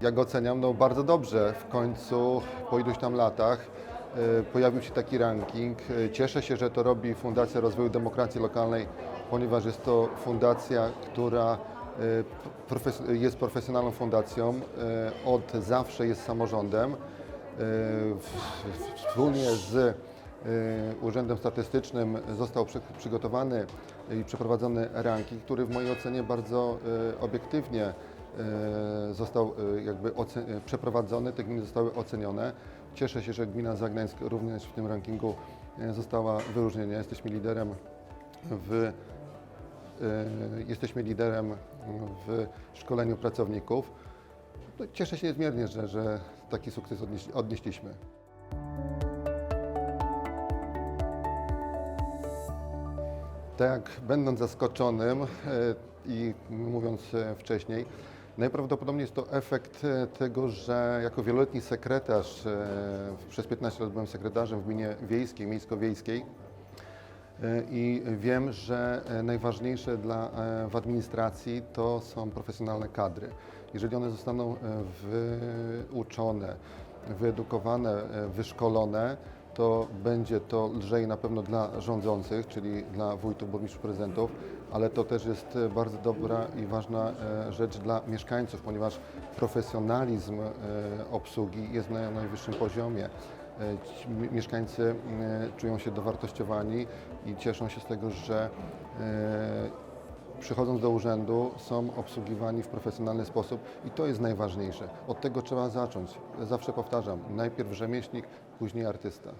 Ja go oceniam no, bardzo dobrze. W końcu po iluś tam latach e, pojawił się taki ranking. E, Cieszę się, że to robi Fundacja Rozwoju Demokracji Lokalnej, ponieważ jest to fundacja, która profes- jest profesjonalną fundacją, od zawsze jest samorządem. Wspólnie z Urzędem Statystycznym został przy, przygotowany i przeprowadzony ranking, który w mojej ocenie bardzo obiektywnie został e, jakby e, przeprowadzony, te gminy zostały ocenione. Cieszę się, że gmina Zagnańsk również w tym rankingu e, została wyróżniona. Jesteśmy liderem w e, jesteśmy liderem w szkoleniu pracowników. No, cieszę się niezmiernie, że, że taki sukces odnieś, odnieśliśmy. Tak będąc zaskoczonym e, i mówiąc e, wcześniej, najprawdopodobniej jest to efekt e, tego, że jako wieloletni sekretarz, e, przez 15 lat byłem sekretarzem w gminie wiejskiej, miejsko-wiejskiej, E, I wiem, że najważniejsze dla, w administracji to są profesjonalne kadry. Jeżeli one zostaną wyuczone, wyedukowane, wyszkolone, to będzie to lżej na pewno dla rządzących, czyli dla wójtów, burmistrzów, prezydentów, ale to też jest e, bardzo dobra i ważna e, rzecz dla mieszkańców, ponieważ profesjonalizm e, obsługi jest na najwyższym poziomie. Mieszkańcy czują się dowartościowani i cieszą się z tego, że przychodząc do urzędu są obsługiwani w profesjonalny sposób i to jest najważniejsze. Od tego trzeba zacząć. Zawsze powtarzam, najpierw rzemieślnik, później artysta.